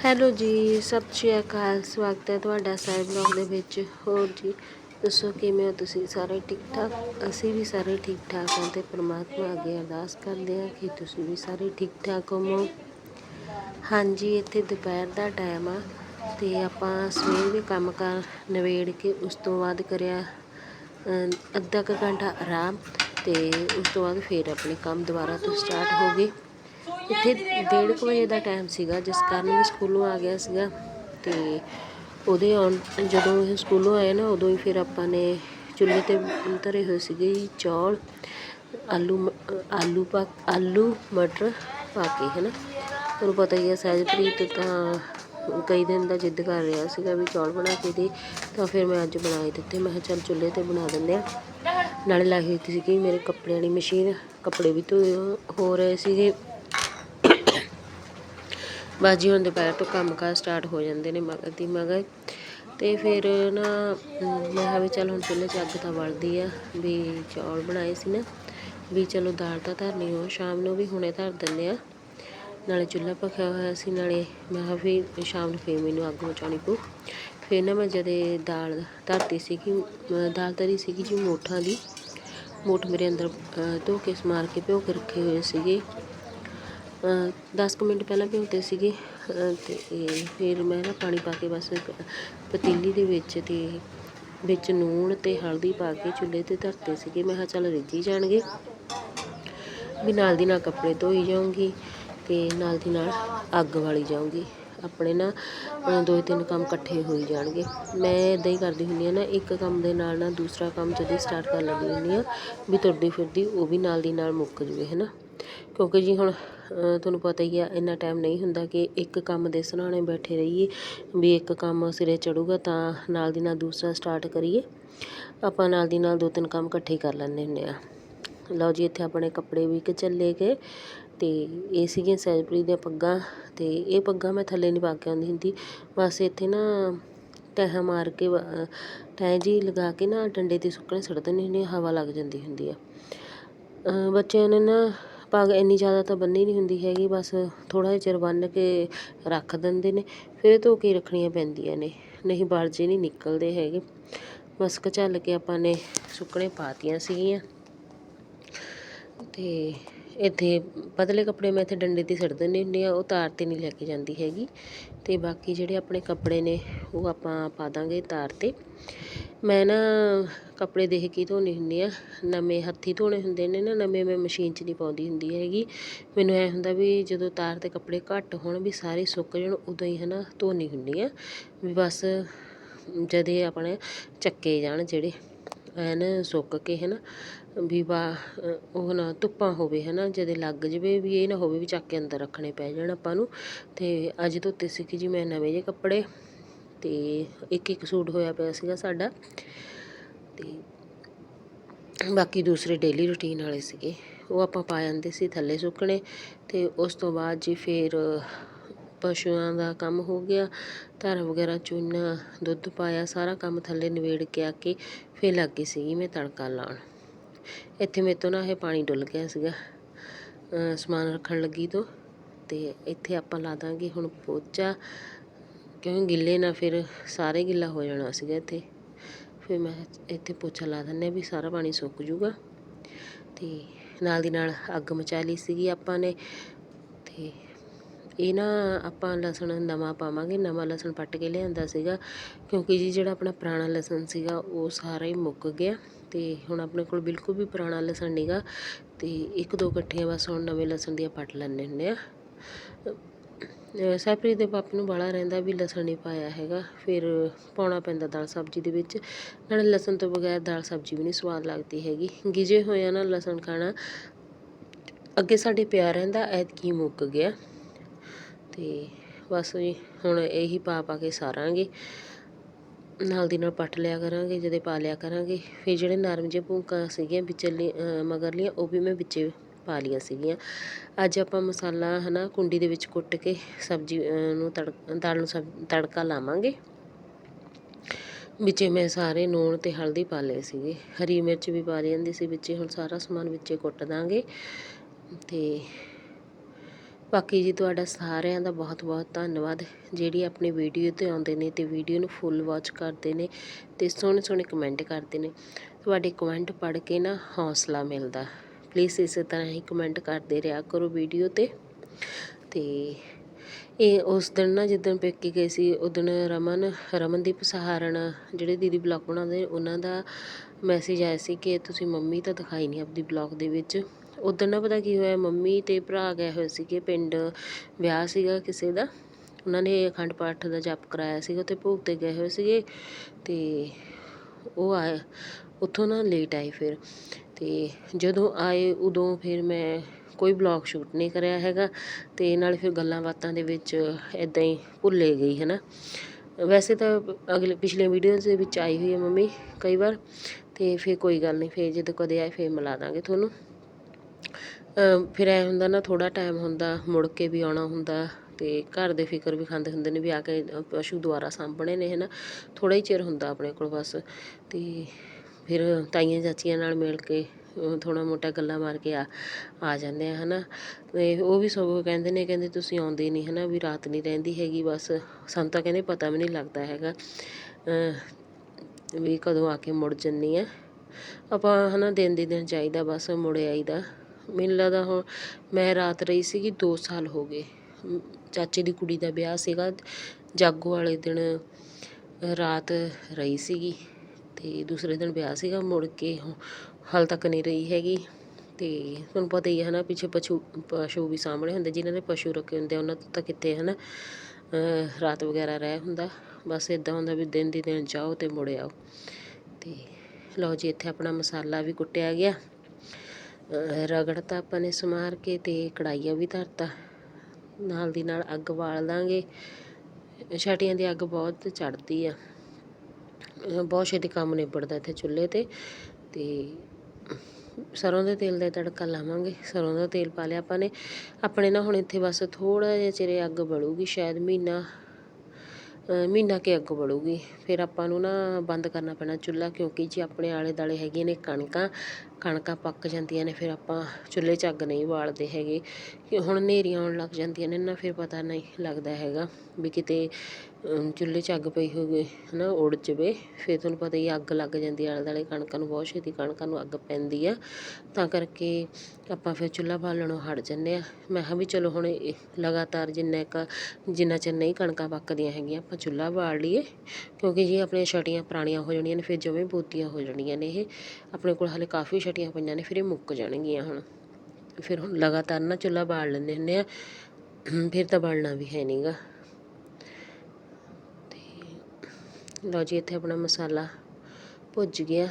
Hello ਜੀ, ਸਤਿ ਸ਼੍ਰੀ ਅਕਾਲ, ਸਵਾਗਤ ਹੈ ਤੁਹਾਡਾ ਸਾਹਿਬ ਬਲੌਗ ਦੇ ਵਿੱਚ। ਹੋਰ ਜੀ, ਦੱਸੋ ਕਿਵੇਂ ਹੋ ਤੁਸੀਂ? ਸਾਰੇ ਠੀਕ ਠਾਕ? ਅਸੀਂ ਵੀ ਸਾਰੇ ਠੀਕ ਠਾਕ ਹਾਂ ਤੇ ਪ੍ਰਮਾਤਮਾ ਅੱਗੇ ਅਰਦਾਸ ਕਰਦੇ ਹਾਂ ਕਿ ਤੁਸੀਂ ਵੀ ਸਾਰੇ ਠੀਕ ਠਾਕ ਹੋਵੋ। ਹਾਂਜੀ, ਇੱਥੇ ਦੁਪਹਿਰ ਦਾ ਟਾਈਮ ਆ ਤੇ ਆਪਾਂ ਸਵੇਰ ਦੇ ਕੰਮ ਕਰ ਨਵੇੜ ਕੇ ਉਸ ਤੋਂ ਬਾਅਦ ਕਰਿਆ ਅੱਧਾ ਕੁ ਘੰਟਾ ਆਰਾਮ ਤੇ ਉਸ ਤੋਂ ਬਾਅਦ ਫੇਰ ਆਪਣੇ ਕੰਮ ਦੁਬਾਰਾ ਤੋਂ ਸਟਾਰਟ ਹੋ ਗਏ। ਇੱਥੇ ਡੇਢ ਕੁ ਵਜੇ ਦਾ ਟਾਈਮ ਸੀਗਾ ਜਿਸ ਕਾਰਨ ਵੀ ਸਕੂਲੋਂ ਆ ਗਿਆ ਸੀਗਾ ਤੇ ਉਹਦੇ ਆਉਣ, ਜਦੋਂ ਇਹ ਸਕੂਲੋਂ ਆਏ ਨਾ, ਉਦੋਂ ਹੀ ਫਿਰ ਆਪਾਂ ਨੇ ਚੁੱਲ੍ਹੇ ਤੇ ਧਰੇ ਹੋਏ ਸੀਗੇ ਜੀ ਚੌਲ, ਆਲੂ ਮ- ਆਲੂ ਪਾ, ਆਲੂ, ਮਟਰ ਪਾ ਕੇ ਹੈ ਨਾ ਤੁਹਾਨੂੰ ਪਤਾ ਹੀ ਹੈ ਸਹਿਜਪ੍ਰੀਤ ਤਾਂ ਕਈ ਦਿਨ ਦਾ ਜਿੱਦ ਕਰ ਰਿਹਾ ਸੀਗਾ ਵੀ ਚੌਲ ਬਣਾ ਕੇ ਦੇ, ਤਾਂ ਫਿਰ ਮੈਂ ਅੱਜ ਬਣਾਏ ਦਿੱਤੇ, ਮੈਂ ਕਿਹਾ ਚੱਲ ਚੁੱਲ੍ਹੇ ਤੇ ਬਣਾ ਦਿੰਦੇ ਆ ਨਾਲੇ ਲਾਈ ਹੋਈ ਸੀ ਕਿ ਮੇਰੇ ਕੱਪੜਿਆਂ ਵਾਲੀ ਮਸ਼ੀਨ, ਕੱਪੜੇ ਵੀ ਧੋਏ ਹੋ ਰਹੇ ਸੀਗੇ। ਬਾਜੀ ਹੁਣ ਦੁਪਹਿਰ ਤੋਂ ਕੰਮ ਕਾਰ ਸਟਾਰਟ ਹੋ ਜਾਂਦੇ ਨੇ ਮਗਰ ਦੀ ਮਗਰ। ਤੇ ਫਿਰ ਨਾ ਮੈਂ ਕਿਹਾ ਵੀ ਚੱਲ ਹੁਣ ਚੁੱਲ੍ਹੇ 'ਚ ਅੱਗ ਤਾਂ ਬਲਦੀ ਆ, ਵੀ ਚੌਲ ਬਣਾਏ ਸੀ ਨਾ। ਵੀ ਚਲੋ ਦਾਲ ਤਾਂ ਧਰਨੀ ਹੋ ਸ਼ਾਮ ਨੂੰ ਵੀ ਹੁਣੇ ਧਰ ਦਿੰਦੇ ਆ। ਨਾਲੇ ਚੁੱਲ੍ਹਾ ਪੱਕਿਆ ਹੋਇਆ ਸੀ, ਨਾਲੇ ਮੈਂ ਕਿਹਾ ਵੀ ਸ਼ਾਮ ਨੂੰ ਫੇਰ ਮੈਨੂੰ ਅੱਗ ਮਚਾਉਣੀ ਪਊ। ਫਿਰ ਨਾ ਮੈਂ ਜਦੇ ਦਾਲ ਧਰਤੀ ਸੀਗੀ ਦਾਲ ਧਰੀ ਸੀਗੀ ਜੀ ਮੋਠਾਂ ਦੀ। ਮੋਠ ਮੇਰੇ ਅੰਦਰ ਧੋ ਕੇ ਸਮਾਰ ਕੇ ਭਿਓ ਕੇ ਰੱਖੇ ਹੋਏ ਸੀਗੇ। ਦਸ ਕੁ ਮਿੰਟ ਪਹਿਲਾਂ ਭਿਉਂਤੇ ਸੀਗੇ ਅਤੇ ਇਹ ਫਿਰ ਮੈਂ ਨਾ ਪਾਣੀ ਪਾ ਕੇ ਬਸ ਪਤੀਲੀ ਦੇ ਵਿੱਚ ਅਤੇ ਵਿੱਚ ਲੂਣ ਅਤੇ ਹਲਦੀ ਪਾ ਕੇ ਚੁੱਲ੍ਹੇ ਤੇ ਧਰਤੇ ਸੀਗੇ। ਮੈਂ ਕਿਹਾ ਚੱਲ ਰਿੱਝੀ ਜਾਣਗੇ। ਵੀ ਨਾਲ ਦੀ ਨਾਲ ਕੱਪੜੇ ਧੋਈ ਜਾਊਂਗੀ ਅਤੇ ਨਾਲ ਦੀ ਨਾਲ ਅੱਗ ਵਾਲੀ ਜਾਊਂਗੀ। ਆਪਣੇ ਨਾ ਦੋ ਤਿੰਨ ਕੰਮ ਇਕੱਠੇ ਹੋਈ ਜਾਣਗੇ। ਮੈਂ ਇਦਾਂ ਹੀ ਕਰਦੀ ਹੁੰਦੀ ਆ ਨਾ, ਇੱਕ ਕੰਮ ਦੇ ਨਾਲ ਨਾਲ ਦੂਸਰਾ ਕੰਮ ਜਦੋਂ ਸਟਾਰਟ ਕਰ ਲੈਂਦੀ ਹੁੰਦੀ ਆ ਵੀ ਤੁਰਦੀ ਫਿਰਦੀ ਉਹ ਵੀ ਨਾਲ ਦੀ ਨਾਲ ਮੁੱਕ ਜਵੇ ਹੈ ਨਾ ਕਿਉਂਕਿ ਜੀ ਹੁਣ ਤੁਹਾਨੂੰ ਪਤਾ ਹੀ ਆ ਇੰਨਾ ਟਾਈਮ ਨਹੀਂ ਹੁੰਦਾ ਕਿ ਇੱਕ ਕੰਮ ਦੇ ਸਰਾਣੇ ਬੈਠੇ ਰਹੀਏ ਵੀ ਇੱਕ ਕੰਮ ਸਿਰੇ ਚੜੂਗਾ ਤਾਂ ਨਾਲ ਦੀ ਨਾਲ ਦੂਸਰਾ ਸਟਾਰਟ ਕਰੀਏ। ਆਪਾਂ ਨਾਲ ਦੀ ਨਾਲ ਦੋ ਤਿੰਨ ਕੰਮ ਇਕੱਠੇ ਕਰ ਲੈਂਦੇ ਹੁੰਦੇ ਆ। ਲਓ ਜੀ ਇੱਥੇ ਆਪਣੇ ਕੱਪੜੇ ਵੀ ਕਿ ਚੱਲੇ ਗਏ ਤੇ ਇਹ ਸੀਗੀਆਂ ਸੈਲਬਰੀ ਦੀਆਂ ਪੱਗਾਂ ਤੇ ਇਹ ਪੱਗਾਂ ਮੈਂ ਥੱਲੇ ਨਹੀਂ ਪਾ ਕੇ ਆਉਂਦੀ ਹੁੰਦੀ। ਬਸ ਇੱਥੇ ਨਾ ਟਹਿ ਮਾਰ ਕੇ ਅ, ਟਹਿ ਜੀ ਲਗਾ ਕੇ ਨਾ ਡੰਡੇ ਤੇ ਸੁੱਕਣੇ ਸੜ ਦਿੰਦੀ ਹੁੰਦੀ ਹਾਂ, ਹਵਾ ਲੱਗ ਜਾਂਦੀ ਹੁੰਦੀ ਆ। ਬੱਚਿਆਂ ਨੇ ਨਾ ਪੱਗ ਇੰਨੀ ਜ਼ਿਆਦਾ ਤਾਂ ਬੰਨ੍ਹੀ ਨਹੀਂ ਹੁੰਦੀ ਹੈਗੀ, ਬਸ ਥੋੜ੍ਹਾ ਜਿਹਾ ਚਿਰ ਬੰਨ੍ਹ ਕੇ ਰੱਖ ਦਿੰਦੇ ਨੇ, ਫਿਰ ਧੋ ਕੇ ਰੱਖਣੀਆਂ ਪੈਂਦੀਆਂ ਨੇ, ਨਹੀਂ ਵਾਲ ਜੇ ਨਹੀਂ ਨਿਕਲਦੇ ਹੈਗੇ। ਬਸ ਕਚੱਲ ਕੇ ਆਪਾਂ ਨੇ ਸੁੱਕਣੇ ਪਾਤੀਆਂ ਸੀਗੀਆਂ। ਅਤੇ ਇੱਥੇ ਪਤਲੇ ਕੱਪੜੇ ਮੈਂ ਇੱਥੇ ਡੰਡੇ ਤੇ ਸਿੱਟ ਦਿੰਦੀ ਹੁੰਦੀ ਆ ਉਹ ਤਾਰ ਤੇ ਨਹੀਂ ਲੈ ਕੇ ਜਾਂਦੀ ਹੈਗੀ। ਅਤੇ ਬਾਕੀ ਜਿਹੜੇ ਆਪਣੇ ਕੱਪੜੇ ਨੇ, ਉਹ ਆਪਾਂ ਪਾ ਦਾਂਗੇ ਤਾਰ ਤੇ। ਮੈਂ ਨਾ ਕੱਪੜੇ ਦੇਖ ਕੇ ਹੀ ਹੁੰਦੀ ਹਾਂ ਨਵੇਂ ਹੱਥੀਂ ਧੋਣੇ ਹੁੰਦੇ ਨੇ ਨਾ, ਨਵੇਂ ਮੈਂ ਮਸ਼ੀਨ 'ਚ ਨਹੀਂ ਪਾਉਂਦੀ ਹੁੰਦੀ ਹੈਗੀ। ਮੈਨੂੰ ਐਂ ਹੁੰਦਾ ਵੀ ਜਦੋਂ ਤਾਰ ਤੇ ਕੱਪੜੇ ਘੱਟ ਹੋਣ ਵੀ ਸਾਰੇ ਸੁੱਕ ਜਾਣ, ਉਦੋਂ ਹੀ ਹੈ ਨਾ ਧੋਣੀ ਹੁੰਦੀ ਹਾਂ ਵੀ ਬਸ ਜਦੇ ਆਪਣੇ ਚੱਕੇ ਜਾਣ ਜਿਹੜੇ ਐਨ ਸੁੱਕ ਕੇ ਹੈ ਨਾ ਵੀ ਬਾ ਉਹ ਨਾ ਧੁੱਪਾਂ ਹੋਵੇ ਹੈ ਨਾ ਜਦੇ ਲੱਗ ਜਵੇ ਵੀ ਇਹ ਨਾ ਹੋਵੇ ਵੀ ਚੱਕ ਕੇ ਅੰਦਰ ਰੱਖਣੇ ਪੈ ਜਾਣ ਆਪਾਂ ਨੂੰ। ਅਤੇ ਅੱਜ ਧੋਤੇ ਸੀ ਕਿ ਜੀ ਮੈਂ ਨਵੇਂ ਜਿਹੇ ਕੱਪੜੇ। ਤੇ ਇੱਕ ਇੱਕ ਸੂਟ ਹੋਇਆ ਪਿਆ ਸੀਗਾ ਸਾਡਾ ਤੇ ਬਾਕੀ ਦੂਸਰੇ ਡੇਲੀ ਰੁਟੀਨ ਵਾਲੇ ਸੀਗੇ। ਉਹ ਆਪਾਂ ਪਾ ਜਾਂਦੇ ਸੀ ਥੱਲੇ ਸੁੱਕਣੇ ਤੇ ਉਸ ਤੋਂ ਬਾਅਦ ਜੀ ਫਿਰ ਪਸ਼ੂਆਂ ਦਾ ਕੰਮ ਹੋ ਗਿਆ। ਧਾਰਾਂ ਵਗੈਰਾ, ਚੁੰਨਾ, ਦੁੱਧ ਪਾਇਆ, ਸਾਰਾ ਕੰਮ ਥੱਲੇ ਨਿਬੇੜ ਕੇ ਆ ਕੇ ਫਿਰ ਲੱਗ ਗਈ ਸੀਗੀ ਮੈਂ ਤੜਕਾ ਲਾਉਣ। ਇੱਥੇ ਮੇਰੇ ਤੋਂ ਨਾ ਇਹ ਪਾਣੀ ਡੁੱਲ ਗਿਆ ਸੀਗਾ ਸਮਾਨ ਰੱਖਣ ਲੱਗੀ ਤੋਂ ਤੇ ਇੱਥੇ ਆਪਾਂ ਲਾ ਦਾਂਗੇ ਹੁਣ ਪੋਚਾ ਕਿਉਂਕਿ ਗਿੱਲੇ ਨਾ, ਫਿਰ ਸਾਰੇ ਗਿੱਲਾ ਹੋ ਜਾਣਾ ਸੀਗਾ ਇੱਥੇ। ਫਿਰ ਮੈਂ ਇੱਥੇ ਪੋਚਾ ਲਾ ਦਿੰਦੇ ਹਾਂ ਵੀ ਸਾਰਾ ਪਾਣੀ ਸੁੱਕ ਜੂਗਾ ਅਤੇ ਨਾਲ ਦੀ ਨਾਲ ਅੱਗ ਮਚਾ ਲਈ ਸੀਗੀ ਆਪਾਂ ਨੇ। ਤੇ ਇਹ ਨਾ ਆਪਾਂ ਲਸਣ ਨਵਾਂ ਪਾਵਾਂਗੇ, ਨਵਾਂ ਲਸਣ ਪੱਟ ਕੇ ਲਿਆਂਦਾ ਸੀਗਾ। ਕਿਉਂਕਿ ਜੀ ਜਿਹੜਾ ਆਪਣਾ ਪੁਰਾਣਾ ਲਸਣ ਸੀਗਾ, ਉਹ ਸਾਰਾ ਹੀ ਮੁੱਕ ਗਿਆ। ਤੇ ਹੁਣ ਆਪਣੇ ਕੋਲ ਬਿਲਕੁਲ ਵੀ ਪੁਰਾਣਾ ਲਸਣ ਨਹੀਂਗਾ ਤੇ ਇੱਕ ਦੋ ਇਕੱਠੀਆਂ ਬਸ ਹੁਣ ਨਵੇਂ ਲਸਣ ਦੀਆਂ ਪੱਟ ਲੈਣੇ ਹੁੰਦੇ ਆ ਅਹ ਦੇ ਪਾਪੇ ਨੂੰ ਬਾਲਾ ਰਹਿੰਦਾ ਵੀ ਲਸਣ ਨਹੀਂ ਪਾਇਆ ਹੈਗਾ, ਫਿਰ ਪਾਉਣਾ ਪੈਂਦਾ ਦਾਲ ਸਬਜ਼ੀ ਦੇ ਵਿੱਚ। ਨਾਲੇ ਲਸਣ ਤੋਂ ਬਗੈਰ ਦਾਲ ਸਬਜ਼ੀ ਵੀ ਨਹੀਂ ਸਵਾਦ ਲੱਗਦੀ ਹੈਗੀ। ਗਿਜੇ ਹੋਇਆ ਨਾ ਲਸਣ ਖਾਣਾ, ਅੱਗੇ ਸਾਡੇ ਪਿਆ ਰਹਿੰਦਾ, ਐਤਕੀ ਮੁੱਕ ਗਿਆ। ਤੇ ਬਸ ਜੀ ਹੁਣ ਇਹੀ ਪਾ ਪਾ ਕੇ ਸਾਰਾਂਗੇ। ਨਾਲ ਦੀ ਨਾਲ ਪੱਟ ਲਿਆ ਕਰਾਂਗੇ, ਜਦੇ ਪਾ ਲਿਆ ਕਰਾਂਗੇ। ਫਿਰ ਜਿਹੜੇ ਨਰਮ ਜਿਹੇ ਭੂਕਾਂ ਸੀਗੀਆਂ ਵਿਚਲੀ ਮਗਰਲੀਆਂ, ਉਹ ਵੀ ਮੈਂ ਵਿੱਚੇ ਪਾ ਲਈਆਂ ਸੀਗੀਆਂ। ਅੱਜ ਆਪਾਂ ਮਸਾਲਾ ਹਨਾ ਕੁੰਡੀ ਦੇ ਵਿੱਚ ਕੁੱਟ ਕੇ ਸਬਜ਼ੀ ਨੂੰ ਤੜ, ਦਾਲ ਨੂੰ ਸਬ, ਤੜਕਾ ਲਾਵਾਂਗੇ। ਵਿੱਚੇ ਮੈਂ ਸਾਰੇ ਨੂਣ ਤੇ ਹਲਦੀ ਪਾ ਲਏ ਸੀਗੇ। ਹਰੀ ਮਿਰਚ ਵੀ ਪਾ ਲਈ ਜਾਂਦੀ ਸੀ ਵਿੱਚੇ, ਹੁਣ ਸਾਰਾ ਸਮਾਨ ਵਿੱਚੇ ਕੁੱਟ ਦਾਂਗੇ। ਤੇ ਬਾਕੀ ਜੀ ਤੁਹਾਡਾ ਸਾਰਿਆਂ ਦਾ ਬਹੁਤ ਬਹੁਤ ਧੰਨਵਾਦ। ਜਿਹੜੀ ਆਪਣੀ ਵੀਡੀਓ ਤੇ ਆਉਂਦੇ ਨੇ ਤੇ ਵੀਡੀਓ ਨੂੰ ਫੁੱਲ ਵਾਚ ਕਰਦੇ ਨੇ ਤੇ ਸੋਹਣੇ ਸੋਹਣੇ ਕਮੈਂਟ ਕਰਦੇ ਨੇ। ਤੁਹਾਡੇ ਕਮੈਂਟ ਪੜ੍ਹ ਕੇ ਨਾ ਹੌਸਲਾ ਮਿਲਦਾ। ਪਲੀਜ਼ ਇਸੇ ਤਰ੍ਹਾਂ ਹੀ ਕਮੈਂਟ ਕਰਦੇ ਰਿਹਾ ਕਰੋ ਵੀਡੀਓ ਤੇ। ਤੇ ਇਹ ਉਸ ਦਿਨ ਨਾ ਜਿੱਦਣ ਪੇਕੇ ਗਏ ਸੀ ਉਦਣ ਰਮਨ, ਰਮਨਦੀਪ ਸਹਾਰਨ ਜਿਹੜੇ ਦੀਦੀ ਬਲੌਗ ਬਣਾਉਂਦੇ ਉਹਨਾਂ ਦਾ ਮੈਸੇਜ ਆਇਆ ਸੀ ਕਿ ਤੁਸੀਂ ਮੰਮੀ ਤਾਂ ਦਿਖਾਈ ਨਹੀਂ ਆਪਦੀ ਬਲੌਗ ਦੇ ਵਿੱਚ। ਉਦੋਂ ਨਾ ਪਤਾ ਕੀ ਹੋਇਆ, ਮੰਮੀ ਤੇ ਭਰਾ ਗਏ ਹੋਏ ਸੀਗੇ, ਪਿੰਡ ਵਿਆਹ ਸੀਗਾ ਕਿਸੇ ਦਾ। ਉਹਨਾਂ ਨੇ ਅਖੰਡ ਪਾਠ ਦਾ ਜਪ ਕਰਾਇਆ ਸੀਗਾ ਤੇ ਭੋਗ ਤੇ ਗਏ ਹੋਏ ਸੀਗੇ। ਤੇ ਉਹ ਆਏ, ਉੱਥੋਂ ਨਾ ਲੇਟ ਆਏ ਫਿਰ। ਅਤੇ ਜਦੋਂ ਆਏ ਉਦੋਂ ਫਿਰ ਮੈਂ ਕੋਈ ਬਲੌਗ ਸ਼ੂਟ ਨਹੀਂ ਕਰਿਆ ਹੈਗਾ ਅਤੇ ਨਾਲੇ ਫਿਰ ਗੱਲਾਂ ਬਾਤਾਂ ਦੇ ਵਿੱਚ ਇੱਦਾਂ ਹੀ ਭੁੱਲੇ ਗਈ ਹੈ ਨਾ ਵੈਸੇ ਤਾਂ ਅਗਲੇ ਪਿਛਲੇ ਵੀਡੀਓਜ਼ ਦੇ ਵਿੱਚ ਆਈ ਹੋਈ ਹੈ ਮੰਮੀ ਕਈ ਵਾਰ ਅਤੇ ਫਿਰ ਕੋਈ ਗੱਲ ਨਹੀਂ, ਫਿਰ ਜਦੋਂ ਕਦੇ ਆਏ ਫਿਰ ਮਿਲਾ ਦਾਂਗੇ ਤੁਹਾਨੂੰ। ਫਿਰ ਐ ਹੁੰਦਾ ਨਾ ਥੋੜਾ ਟਾਈਮ ਹੁੰਦਾ, ਮੁੜ ਕੇ ਵੀ ਆਉਣਾ ਹੁੰਦਾ ਤੇ ਘਰ ਦੇ ਫਿਕਰ ਵੀ ਖਾਂਦੇ ਹੁੰਦੇ ਨੇ ਵੀ ਆ ਕੇ ਪਸ਼ੂ ਦੁਆਰਾ ਸਾਂਭਣੇ ਨੇ, ਹਨਾ। ਥੋੜਾ ਹੀ ਚਿਰ ਹੁੰਦਾ ਆਪਣੇ ਕੋਲ ਬਸ ਤੇ ਫਿਰ ਤਾਈਆਂ ਚਾਚੀਆਂ ਨਾਲ ਮਿਲ ਕੇ ਥੋੜ੍ਹਾ ਮੋਟਾ ਗੱਲਾਂ ਮਾਰ ਕੇ ਆ ਆ ਜਾਂਦੇ ਹਾਂ ਹੈ ਨਾ ਅਤੇ ਉਹ ਵੀ ਸਗੋਂ ਕਹਿੰਦੇ ਨੇ, ਕਹਿੰਦੇ ਤੁਸੀਂ ਆਉਂਦੇ ਨਹੀਂ ਹੈ ਨਾ ਵੀ ਰਾਤ ਨਹੀਂ ਰਹਿੰਦੀ ਹੈਗੀ, ਬਸ। ਸਾਨੂੰ ਤਾਂ ਕਹਿੰਦੇ ਪਤਾ ਵੀ ਨਹੀਂ ਲੱਗਦਾ ਹੈਗਾ ਵੀ ਕਦੋਂ ਆ ਕੇ ਮੁੜ ਜੰਨੀ ਆ। ਆਪਾਂ ਹੈ ਨਾ ਦਿਨ ਦੀ ਦਿਨ ਜਾਈਦਾ, ਬਸ ਮੁੜ ਆਈਦਾ। ਮੈਨੂੰ ਲੱਗਦਾ ਹੁਣ, ਮੈਂ ਰਾਤ ਰਹੀ ਸੀਗੀ 2 ਸਾਲ ਹੋ ਗਏ। ਚਾਚੇ ਦੀ ਕੁੜੀ ਦਾ ਵਿਆਹ ਸੀਗਾ, ਜਾਗੋ ਵਾਲੇ ਦਿਨ, ਰਾਤ ਰਹੀ ਸੀਗੀ। ਅਤੇ ਦੂਸਰੇ ਦਿਨ ਵਿਆਹ ਸੀਗਾ, ਮੁੜ ਕੇ ਹਾਲੇ ਤੱਕ ਨਹੀਂ ਰਹੀ ਹੈਗੀ। ਅਤੇ ਤੁਹਾਨੂੰ ਪਤਾ ਹੀ ਹੈ ਨਾ ਪਿੱਛੇ ਪਸ਼ੂ ਪਸ਼ੂ ਵੀ ਸਾਹਮਣੇ ਹੁੰਦੇ, ਜਿਨ੍ਹਾਂ ਨੇ ਪਸ਼ੂ ਰੱਖੇ ਹੁੰਦੇ ਆ, ਉਹਨਾਂ ਤੋਂ ਤਾਂ ਕਿੱਥੇ ਹੈ ਨਾ ਰਾਤ ਵਗੈਰਾ ਰਹਿ ਹੁੰਦਾ। ਬਸ ਇੱਦਾਂ ਹੁੰਦਾ ਵੀ ਦਿਨ ਦੀ ਦਿਨ ਜਾਓ ਅਤੇ ਮੁੜ ਆਓ। ਅਤੇ ਲਓ ਜੀ, ਇੱਥੇ ਆਪਣਾ ਮਸਾਲਾ ਵੀ ਕੁੱਟਿਆ ਗਿਆ। ਰਗੜਤਾ ਆਪਾਂ ਨੇ ਸਮਾਰ ਕੇ ਤੇ ਕੜਾਈਆ ਵੀ ਧਰਤਾ। ਨਾਲ ਦੀ ਨਾਲ ਅੱਗ ਬਾਲ ਦਾਂਗੇ। ਛਟੀਆਂ ਦੀ ਅੱਗ ਬਹੁਤ ਚੜਦੀ ਆ। ਬਹੁਤ ਛੇਤੀ ਕੰਮ ਨਿਬੜਦਾ ਇੱਥੇ ਚੁੱਲ੍ਹੇ ਤੇ ਅਤੇ ਸਰ੍ਹੋਂ ਦੇ ਤੇਲ ਦਾ ਤੜਕਾ ਲਾਵਾਂਗੇ ਸਰ੍ਹੋਂ ਦਾ ਤੇਲ ਪਾ ਲਿਆ ਆਪਾਂ ਨੇ। ਆਪਣੇ ਨਾ ਹੁਣ ਇੱਥੇ ਬਸ ਥੋੜ੍ਹਾ ਜਿਹਾ ਚਿਰੇ ਅੱਗ ਬਲੂਗੀ ਸ਼ਾਇਦ ਮਹੀਨਾ ਮਹੀਨਾ ਕੇ ਅੱਗ ਬਲੂਗੀ ਫਿਰ ਆਪਾਂ ਨੂੰ ਨਾ ਬੰਦ ਕਰਨਾ ਪੈਣਾ ਚੁੱਲ੍ਹਾ, ਕਿਉਂਕਿ ਜੀ ਆਪਣੇ ਆਲੇ ਦਾਲੇ ਹੈਗੀਆਂ ਨੇ ਕਣਕਾਂ। ਕਣਕਾਂ ਪੱਕ ਜਾਂਦੀਆਂ ਨੇ, ਫਿਰ ਆਪਾਂ ਚੁੱਲ੍ਹੇ 'ਚ ਅੱਗ ਨਹੀਂ ਬਾਲਦੇ ਹੈਗੇ। ਕਿ ਹੁਣ ਹਨੇਰੀਆਂ ਆਉਣ ਲੱਗ ਜਾਂਦੀਆਂ ਨੇ ਨਾ ਫਿਰ ਪਤਾ ਨਹੀਂ ਲੱਗਦਾ ਹੈਗਾ ਵੀ ਕਿਤੇ ਚੁੱਲ੍ਹੇ 'ਚ ਅੱਗ ਪਈ ਹੋਵੇ ਨਾ ਉੱਡ ਜਾਵੇ। ਫਿਰ ਤੁਹਾਨੂੰ ਪਤਾ ਹੀ ਅੱਗ ਲੱਗ ਜਾਂਦੀ ਆ ਆਲੇ ਦੁਆਲੇ ਕਣਕਾਂ ਨੂੰ, ਬਹੁਤ ਛੇਤੀ ਕਣਕਾਂ ਨੂੰ ਅੱਗ ਪੈਂਦੀ ਆ। ਤਾਂ ਕਰਕੇ ਆਪਾਂ ਫਿਰ ਚੁੱਲ੍ਹਾ ਬਾਲਣੋਂ ਹਟ ਜਾਂਦੇ ਆ। ਮੈਂ ਕਿਹਾ ਵੀ ਚਲੋ ਹੁਣ ਲਗਾਤਾਰ ਜਿੰਨਾ ਕ, ਜਿੰਨਾ ਚਿਰ ਨਹੀਂ ਕਣਕਾਂ ਪੱਕਦੀਆਂ ਹੈਗੀਆਂ, ਆਪਾਂ ਚੁੱਲ੍ਹਾ ਬਾਲ ਲਈਏ। ਕਿਉਂਕਿ ਜੇ ਆਪਣੀਆਂ ਛਟੀਆਂ ਪੁਰਾਣੀਆਂ ਹੋ ਜਾਣੀਆਂ ਨੇ, ਫਿਰ ਜਵੇਂ ਬੋਤੀਆਂ ਹੋ ਜਾਣੀਆਂ ਨੇ ਇਹ। ਆਪਣੇ ਕੋਲ ਹਾਲੇ ਕਾਫੀ ਛਟੀਆਂ ਪਈਆਂ ਨੇ, ਫਿਰ ਇਹ ਮੁੱਕ ਜਾਣਗੀਆਂ ਹੁਣ। ਫਿਰ ਹੁਣ ਲਗਾਤਾਰ ਨਾ ਚੁੱਲ੍ਹਾ ਬਾਲ ਲੈਂਦੇ ਹੁੰਦੇ ਆ, ਫਿਰ ਤਾਂ ਬਾਲਣਾ ਵੀ ਹੈ ਨਹੀਂਗਾ ਲਓ ਜੀ, ਇੱਥੇ ਆਪਣਾ ਮਸਾਲਾ ਭੁੱਜ ਗਿਆ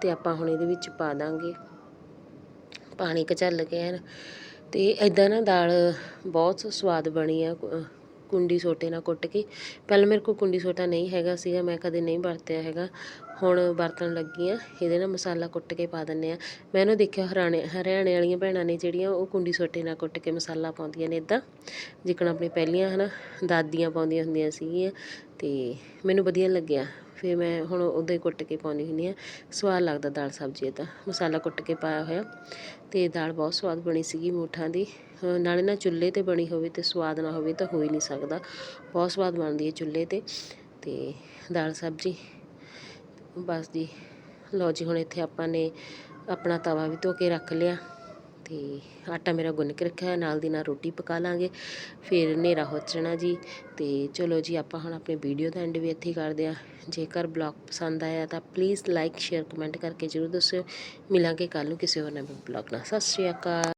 ਤੇ ਆਪਾਂ ਹੁਣ ਇਹਦੇ ਵਿੱਚ ਪਾ ਦਾਂਗੇ। ਪਾਣੀ ਕਚੱਲ ਕੇ ਐਨ ਤੇ ਐਦਾਂ ਨਾ ਦਾਲ ਬਹੁਤ ਸਵਾਦ ਬਣੀ ਆ ਕੁੰਡੀ ਸੋਟੇ ਨਾਲ ਕੁੱਟ ਕੇ। ਪਹਿਲਾਂ ਮੇਰੇ ਕੋਲ ਕੁੰਡੀ ਸੋਟਾ ਨਹੀਂ ਹੈਗਾ ਸੀਗਾ, ਮੈਂ ਕਦੇ ਨਹੀਂ ਵਰਤਿਆ ਹੈਗਾ। ਹੁਣ ਵਰਤਣ ਲੱਗੀ ਆ, ਇਹਦੇ ਨਾਲ ਮਸਾਲਾ ਕੁੱਟ ਕੇ ਪਾ ਦਿੰਨੇ ਆ। ਮੈਂ ਇਹਨੂੰ ਦੇਖਿਆ ਹਰਿਆਣੇ ਹਰਿਆਣੇ ਵਾਲੀਆਂ ਭੈਣਾਂ ਨੇ ਜਿਹੜੀਆਂ, ਉਹ ਕੁੰਡੀ ਸੋਟੇ ਨਾਲ ਕੁੱਟ ਕੇ ਮਸਾਲਾ ਪਾਉਂਦੀਆਂ ਨੇ ਇਦਾਂ ਜਿੱਕਣ ਆਪਣੀ ਪਹਿਲੀਆਂ ਹਨਾ, ਦਾਦੀਆਂ ਪਾਉਂਦੀਆਂ ਹੁੰਦੀਆਂ ਸੀਗੀਆਂ। ਤੇ ਮੈਨੂੰ ਵਧੀਆ ਲੱਗਿਆ। ਫਿਰ ਮੈਂ ਹੁਣ ਉਹਦੇ ਕੁੱਟ ਕੇ ਪਾਉਂਦੀ ਹੁੰਦੀ ਆ ਸਵਾਦ ਲੱਗਦਾ ਦਾਲ ਸਬਜ਼ੀ ਤਾਂ ਮਸਾਲਾ ਕੁੱਟ ਕੇ ਪਾਇਆ ਹੋਇਆ। ਤੇ ਦਾਲ ਬਹੁਤ ਸਵਾਦ ਬਣੀ ਸੀਗੀ ਮੋਠਾਂ ਦੀ। ਨਾਲੇ ਨਾ ਚੁੱਲ੍ਹੇ ਤੇ ਬਣੀ ਹੋਵੇ ਤੇ ਸਵਾਦ ਨਾ ਹੋਵੇ ਤਾਂ ਹੋ ਹੀ ਨਹੀਂ ਸਕਦਾ। ਬਹੁਤ ਸਵਾਦ ਬਣਦੀ ਹੈ ਚੁੱਲ੍ਹੇ ਤੇ। ਤੇ ਦਾਲ ਸਬਜ਼ੀ। ਬਸ ਜੀ। ਲਓ ਜੀ, ਹੁਣ ਇੱਥੇ ਆਪਾਂ ਨੇ ਆਪਣਾ ਤਵਾ ਵੀ ਧੋ ਕੇ ਰੱਖ ਲਿਆ। ਤੇ ਆਟਾ ਮੇਰਾ ਗੁੰਨ ਕੇ ਰੱਖਿਆ ਹੈ, ਨਾਲ ਦੀ ਨਾਲ ਰੋਟੀ ਪਕਾ ਲਾਂਗੇ। ਫਿਰ ਹਨੇਰਾ ਹੋ ਜਾਣਾ ਜੀ। ਤੇ ਚਲੋ ਜੀ ਆਪਾਂ ਹੁਣ ਆਪਣੀ ਵੀਡੀਓ ਦਾ ਐਂਡ ਵੀ ਇੱਥੇ ਹੀ ਕਰਦੇ ਆ ਜੇਕਰ ਬਲੌਗ ਪਸੰਦ ਆਇਆ ਤਾਂ ਪਲੀਜ਼ ਲਾਈਕ ਸ਼ੇਅਰ ਕਮੈਂਟ ਕਰਕੇ ਜ਼ਰੂਰ ਦੱਸਿਓ। ਮਿਲਾਂਗੇ ਕੱਲ ਨੂੰ ਕਿਸੇ ਹੋਰ ਨਵੇਂ ਬਲੌਗ ਨਾਲ। ਸਤਿ ਸ਼੍ਰੀ ਅਕਾਲ।